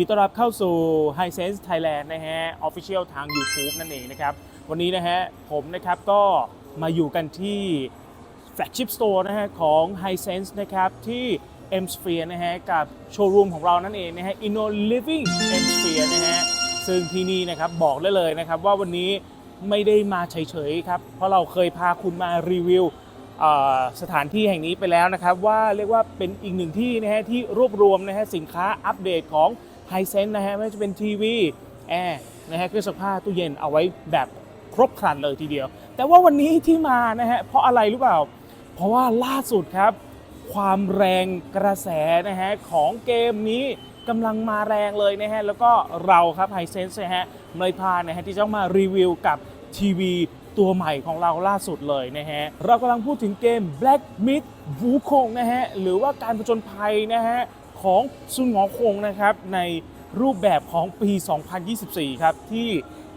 ดีต้อนรับเข้าสู่ Hisense Thailand นะฮะ Official ทาง YouTube นั่นเองนะครับ วันนี้นะฮะ ผมนะครับก็มาอยู่กันที่ flagship store นะฮะของ Hisense นะครับที่ M Sphere นะฮะ กับโชว์รูมของเรานั่นเองนะฮะ Inno Living M Sphere นะฮะ ซึ่งที่นี่นะครับบอกได้เลยนะครับว่าวันนี้ไม่ได้มาเฉยๆครับ เพราะเราเคยพาคุณมารีวิวสถานที่แห่งนี้ไปแล้วนะครับ ว่าเรียกว่าเป็นอีกหนึ่งที่นะฮะที่รวบรวมนะฮะสินค้าอัปเดตของ h i s e n s e นะฮะไม่ว่าจะเป็นทีวีแอร์นะฮะเครื่องซักผ้าตู้เย็นเอาไว้แบบครบครันเลยทีเดียว แต่ว่าวันนี้ที่มานะฮะเพราะอะไรรู้เปล่า เพราะว่าล่าสุดครับ ความแรงกระแสนะฮะของเกมนี้กำลังมาแรงเลยนะฮะแล้วก็เราครับ h i s e n s e นะฮะเลยพานะฮะที่จะมารีวิวกับทีวีตัวใหม่ของเราล่าสุดเลยนะฮะ เรากำลังพูดถึงเกม Black Myth Wukong นะฮะ หรือว่าการผจญภัยนะฮะ ของซุนหงอคงนะครับในรูปแบบของปี 2024 ครับ ที่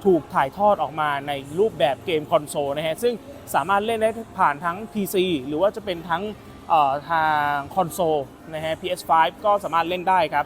ถูกถ่ายทอดออกมาในรูปแบบเกมคอนโซลนะฮะซึ่งสามารถเล่นได้ผ่านทั้ง PC หรือว่าจะเป็นทั้งทางคอนโซลนะฮะ PS5 ก็สามารถเล่นได้ครับ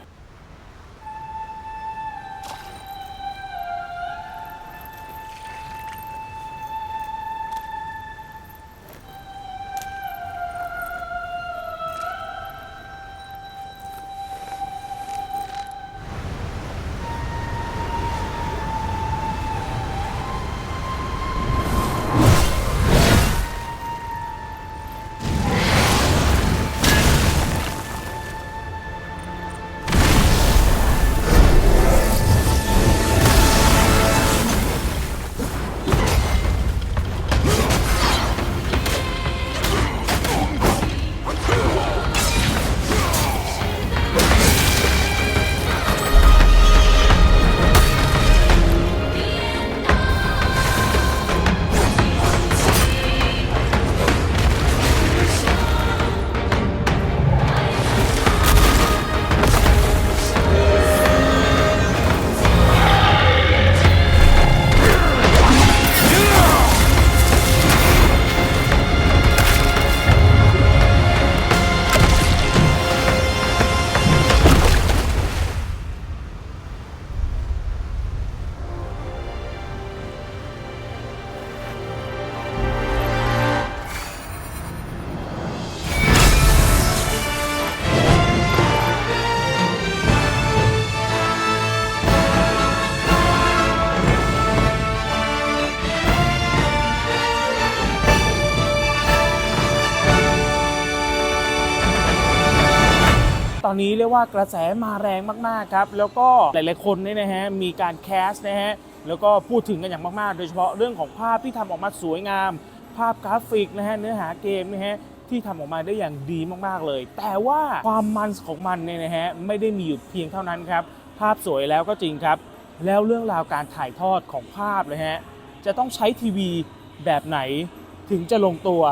ตอนนี้เรียกว่ากระแสมาแรงมากๆครับ แล้วก็หลายๆคนเนี่ยนะฮะมีการแคสต์นะฮะแล้วก็พูดถึงกันอย่างมากๆ โดยเฉพาะเรื่องของภาพที่ทำออกมาสวยงาม ภาพกราฟิกนะฮะเนื้อหาเกมนะฮะที่ทำออกมาได้อย่างดีมากๆเลย แต่ว่าความมันของมันเนี่ยนะฮะไม่ได้มีอยู่เพียงเท่านั้นครับ ภาพสวยแล้วก็จริงครับ แล้วเรื่องราวการถ่ายทอดของภาพเลยฮะจะต้องใช้ทีวีแบบไหนถึงจะลงตัว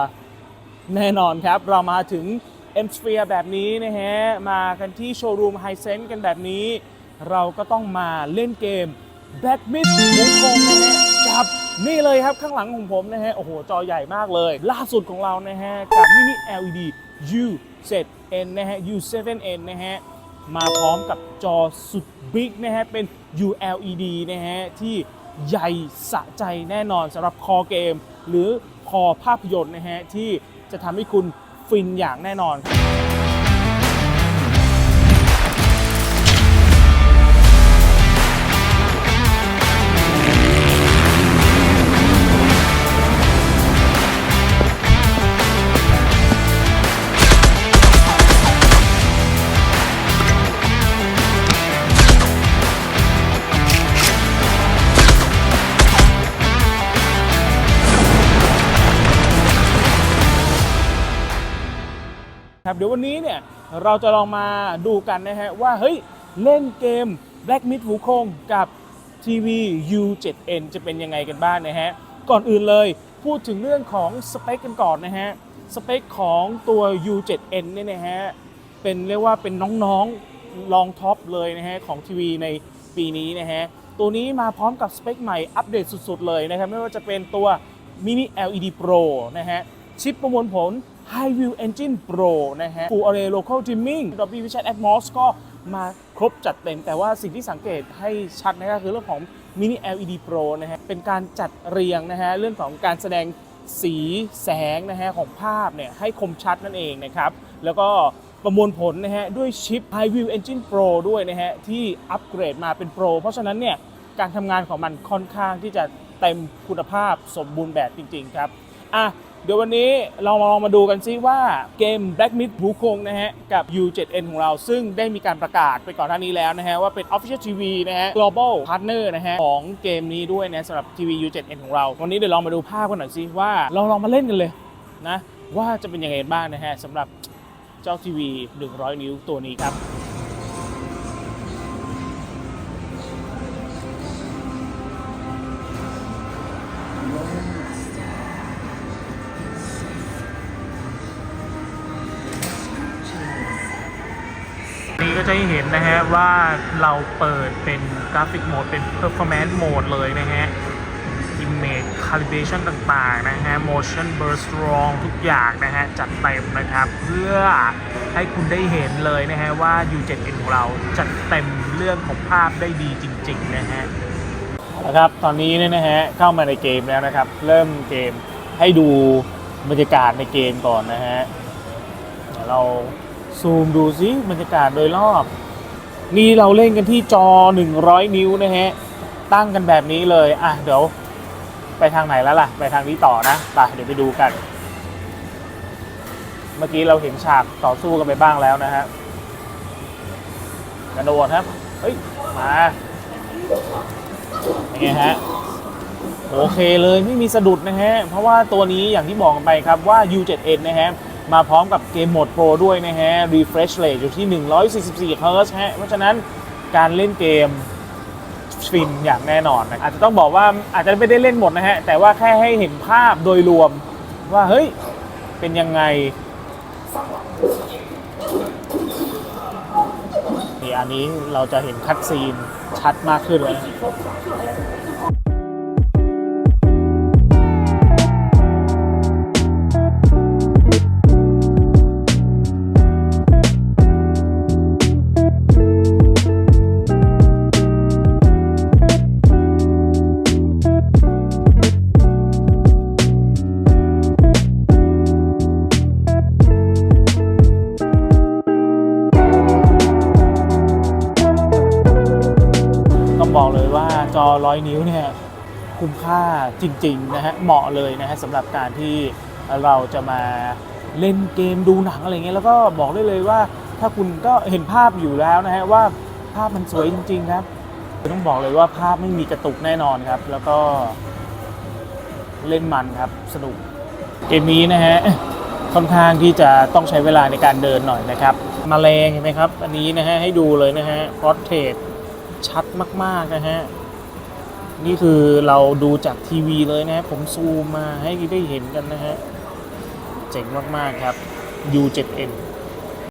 แน่นอนครับ เรามาถึง M Sphere แบบนี้นะฮะ มากันที่โชว์รูม High Sense กันแบบนี้ เราก็ต้องมาเล่นเกม Black Myth วงกงนะฮะกับนี่เลยครับข้างหลังของผมนะฮะ โอ้โห จอใหญ่มากเลย ล่าสุดของเรานะฮะ กับ Mini LED U7N นะฮะ U7N นะฮะ มาพร้อมกับจอสุดบิ๊กนะฮะ เป็น ULED นะฮะ ที่ใหญ่สะใจแน่นอนสำหรับคอเกม หรือคอภาพยนตร์นะฮะ ที่จะทำให้คุณ ฟินอย่างแน่นอน ครับเดี๋ยววันนี้เนี่ยเราจะลองมาดูกันนะฮะว่าเฮ้ยเล่นเกม Black Myth Wukong กับทีวี U7N จะเป็นยังไงกันบ้างนะฮะก่อนอื่นเลยพูดถึงเรื่องของสเปคกันก่อนนะฮะสเปคของตัว U7N เนี่ยนะฮะเป็นเรียกว่าเป็นน้องๆลองท็อปเลยนะฮะของทีวีในปีนี้นะฮะตัวนี้มาพร้อมกับสเปคใหม่อัปเดตสุดๆเลยนะครับไม่ว่าจะเป็นตัว Mini LED Pro นะฮะชิปประมวลผล High View Engine Pro นะฮะ Full Array Local Dimming Dolby Vision Atmos ก็มาครบจัดเต็ม แต่ว่าสิ่งที่สังเกตให้ชัดนะครับคือเรื่องของ Mini LED Pro นะฮะ เป็นการจัดเรียงนะฮะ เรื่องของการแสดงสีแสงนะฮะของภาพเนี่ยให้คมชัดนั่นเองนะครับ แล้วก็ประมวลผลนะฮะด้วยชิป High View Engine Pro ด้วยนะฮะ ที่อัปเกรดมาเป็น Pro เพราะฉะนั้นเนี่ยการทำงานของมันค่อนข้างที่จะเต็มคุณภาพสมบูรณ์แบบจริง ๆ ครับ อะเดี๋ยววันนี้เรามาลองมาดูกันซิว่าเกม Black Myth หูคงนะฮะ กับ U7N ของเราซึ่งได้มีการประกาศไปก่อนหน้านี้แล้วนะฮะ ว่าเป็น Official TV นะฮะ Global Partner นะฮะ ของเกมนี้ด้วยนะสำหรับทีวี U7N ของเรา วันนี้เดี๋ยวลองมาดูภาพกันหน่อยซิว่าเราลองมาเล่นกันเลยนะ ว่าจะเป็นยังไงบ้างนะฮะสำหรับเจ้าทีวี 100 นิ้วตัวนี้ครับ นี้เห็นนะฮะว่าเราเปิดเป็นกราฟิกโหมดเป็น performance mode เลยนะฮะ image calibration ต่างๆนะฮะ motion blur strong ทุกอย่างนะฮะ จัดเต็มนะครับ เพื่อให้คุณได้เห็นเลยนะฮะว่า U7N ของเราจัดเต็มเรื่องของภาพได้ดีจริงๆนะฮะนะครับตอนนี้เนี่ยนะฮะเข้ามาในเกมแล้วนะครับ เริ่มเกมให้ดูบรรยากาศในเกมก่อนนะฮะเดี๋ยวเรา ซูมดูซิบรรยากาศโดยรอบ นี่เราเล่นกันที่จอ 100 นิ้วนะฮะ ตั้งกันแบบนี้เลย อะ เดี๋ยว ไปทางไหนแล้วล่ะ ไปทางนี้ต่อนะไปเดี๋ยวไปดูกัน เมื่อกี้เราเห็นฉากต่อสู้กันไปบ้างแล้วนะฮะกระโดดครับ เฮ้ย มาเป็นไงฮะ โอเคเลยไม่มีสะดุดนะฮะ เพราะว่าตัวนี้อย่างที่บอกไปครับว่า U7N นะฮะ มาพร้อมกับเกมโหมด Pro ด้วยนะฮะ refresh rate อยู่ที่ 144 Hz ฮะ เพราะฉะนั้นการเล่นเกมฟินอย่างแน่นอนนะอาจจะต้องบอกว่าอาจจะไม่ได้เล่นหมดนะฮะ แต่ว่าแค่ให้เห็นภาพโดยรวมว่า เฮ้ย เป็นยังไงนี่อันนี้เราจะเห็นคัดซีนชัดมากขึ้นเลย ร้อยนิ้วเนี่ยคุ้มค่าจริงๆนะฮะเหมาะเลยนะฮะสำหรับการที่เราจะมาเล่นเกมดูหนังอะไรเงี้ยแล้วก็บอกได้เลยว่าถ้าคุณก็เห็นภาพอยู่แล้วนะฮะว่าภาพมันสวยจริง ๆ ครับต้องบอกเลยว่าภาพไม่มีกระตุกแน่นอนครับ แล้วก็เล่นมันครับสนุกเกมนี้นะฮะค่อนข้างที่จะต้องใช้เวลาในการเดินหน่อยนะครับ มาแรงเห็นไหมครับ อันนี้นะฮะให้ดูเลยนะฮะพอร์เทรตชัดมากๆนะฮะ นี่คือเราดูจากทีวีเลยนะฮะผมซูมมาให้ได้เห็นกันนะฮะ เจ๋งมาก ๆ ครับ U7N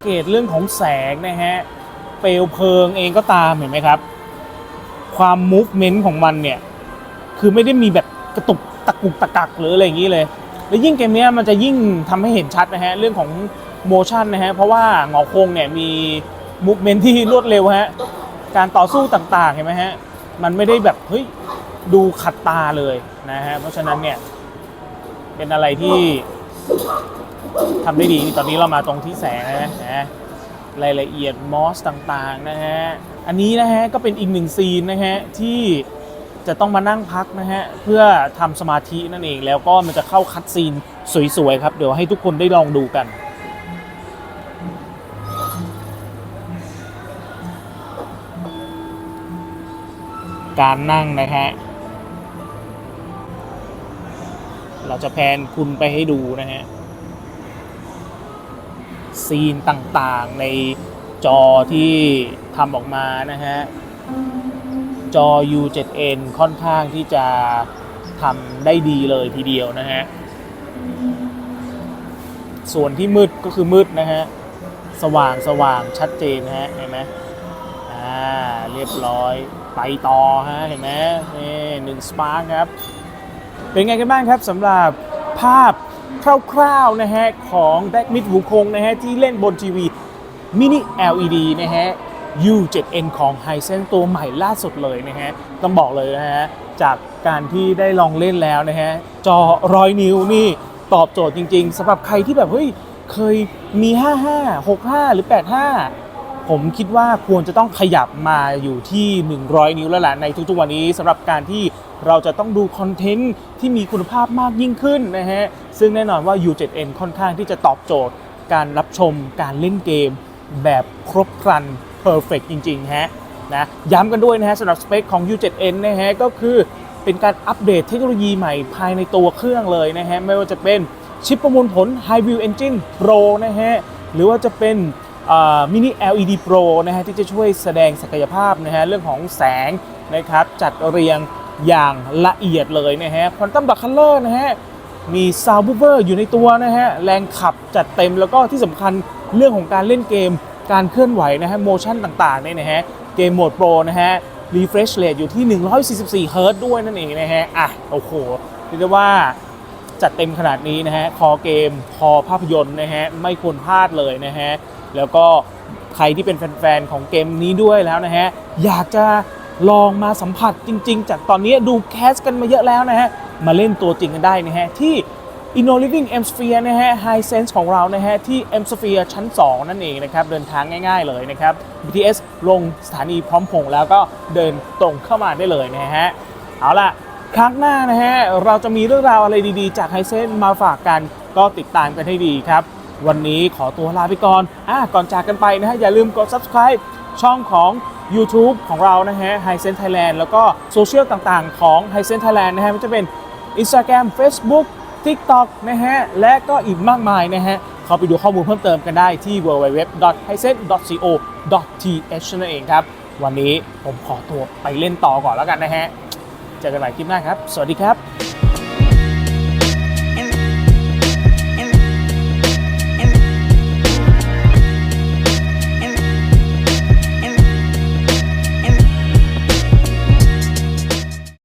เกตเรื่องของแสงนะฮะ เปลวเพลิงเองก็ตามเห็นไหมครับ ความมูฟเมนต์ของมันเนี่ย คือไม่ได้มีแบบกระตุกตะกุกตะกักหรืออะไรอย่างนี้เลย แล้วยิ่งเกมนี้มันจะยิ่งทำให้เห็นชัดนะฮะ เรื่องของโมชั่นนะฮะ เพราะว่าหงอคงเนี่ยมีมูฟเมนต์ที่รวดเร็วฮะ การต่อสู้ต่างๆเห็นไหมฮะ มันไม่ได้แบบเฮ้ย ดูขัดตาเลยนะฮะเพราะฉะนั้นเนี่ยเป็นอะไรที่ทำได้ดีตอนนี้เรามาตรงที่แสงนะนะรายละเอียดมอสต่างๆนะฮะอันนี้นะฮะก็เป็นอีกหนึ่งซีนนะฮะที่จะต้องมานั่งพักนะฮะเพื่อทำสมาธินั่นเองแล้วก็มันจะเข้าคัดซีนสวยๆครับ เดี๋ยวให้ทุกคนได้ลองดูกันการนั่งนะฮะ เราจะแพนคุณไปให้ดูนะฮะ ซีนต่างๆในจอที่ทำออกมานะฮะ จอ U7N ค่อนข้างที่จะทำได้ดีเลยทีเดียวนะฮะ ส่วนที่มืดก็คือมืดนะฮะ สว่างสว่างชัดเจนนะฮะเห็นไหมอ่าเรียบร้อยไปต่อฮะเห็นไหมนี่หนึ่งสปาร์คครับ เป็นไงกันบ้างครับสำหรับภาพคร่าวๆนะฮะของ Black Myth หูคงนะฮะที่เล่นบนทีวีมินิ LED นะฮะ U7N ของ Hisense ตัวใหม่ล่าสุดเลยนะฮะ ต้องบอกเลยนะฮะ จากการที่ได้ลองเล่นแล้วนะฮะ จอร้อยนิ้วนี่ตอบโจทย์จริงๆสำหรับใครที่แบบเฮ้ยเคยมี 55 65 หรือ 85 ผมคิดว่าควรจะต้องขยับมาอยู่ที่ 100 นิ้วแล้วแหละในทุกๆวันนี้สำหรับการที่ เราจะต้องดูคอนเทนต์ที่มีคุณภาพมากยิ่งขึ้นนะฮะซึ่งแน่นอนว่า U7N ค่อนข้างที่จะตอบโจทย์ การรับชมการเล่นเกม แบบครบครัน perfect จริงๆฮะนะย้ำกันด้วยนะฮะสำหรับสเปคของ U7N นะฮะก็คือเป็นการอัปเดตเทคโนโลยีใหม่ภายในตัวเครื่องเลยนะฮะไม่ว่าจะเป็นชิปประมวลผล High View Engine Pro นะฮะหรือว่าจะเป็นมินิ LED Pro นะฮะที่จะช่วยแสดงศักยภาพนะฮะเรื่องของแสงนะครับจัดเรียง อย่างละเอียดเลยนะฮะ Quantum Dark Color นะฮะ มีซาว d ์บูเ e อร์อยู่ในตัวนะฮะ แรงขับจัดเต็มแล้วก็ที่สำคัญเรื่องของการเล่นเกม การเคลื่อนไหวนะฮะ โมชั่นต่างๆเนี่ยนะฮะ เกมโหมดโปรนะฮะ refresh rate อยู่ที่ 144เฮิร์ตด้วยนั่นเองนะฮะ อะ โอ้โหเรียกได้ว่าจัดเต็มขนาดนี้นะฮะ คอเกม คอภาพยนตร์นะฮะ ไม่ควรพลาดเลยนะฮะ แล้วก็ใครที่เป็นแฟนๆของเกมนี้ด้วยแล้วนะฮะ อยากจะ ลองมาสัมผัสจริง ๆ จากตอนนี้ดูแคสกันมาเยอะแล้วนะฮะ มาเล่นตัวจริงกันได้นะฮะ ที่ Inno Living M Sphere นะฮะ High Sense ของเรานะฮะ ที่ M Sphere ชั้น 2 นั่นเองนะครับ เดินทางง่าย ๆ เลยนะครับ BTS ลงสถานีพร้อมพงแล้วก็เดินตรงเข้ามาได้เลยนะฮะ เอาล่ะ ครั้งหน้านะฮะ เราจะมีเรื่องราวอะไรดีๆ จากไฮเซนมาฝากกันก็ติดตามกันให้ดีครับ วันนี้ขอตัวลาไปก่อนอะก่อนจากกันไปนะฮะอย่าลืมกด subscribe ช่องของ YouTube ของเรานะฮะ h i s e n Thailand แล้วก็โซเชียลต่างๆของ h i s e n Thailand นะฮะมันจะเป็น Instagram Facebook TikTok นะฮะ และก็อีกมากมายนะฮะ เข้าไปดูข้อมูลเพิ่มเติมกันได้ที่ www h i s e n c o th นั่นเองครับ วันนี้ผมขอตัวไปเล่นต่อก่อนแล้วกันนะฮะ เจอกันใหม่คลิปหน้าครับ สวัสดีครับ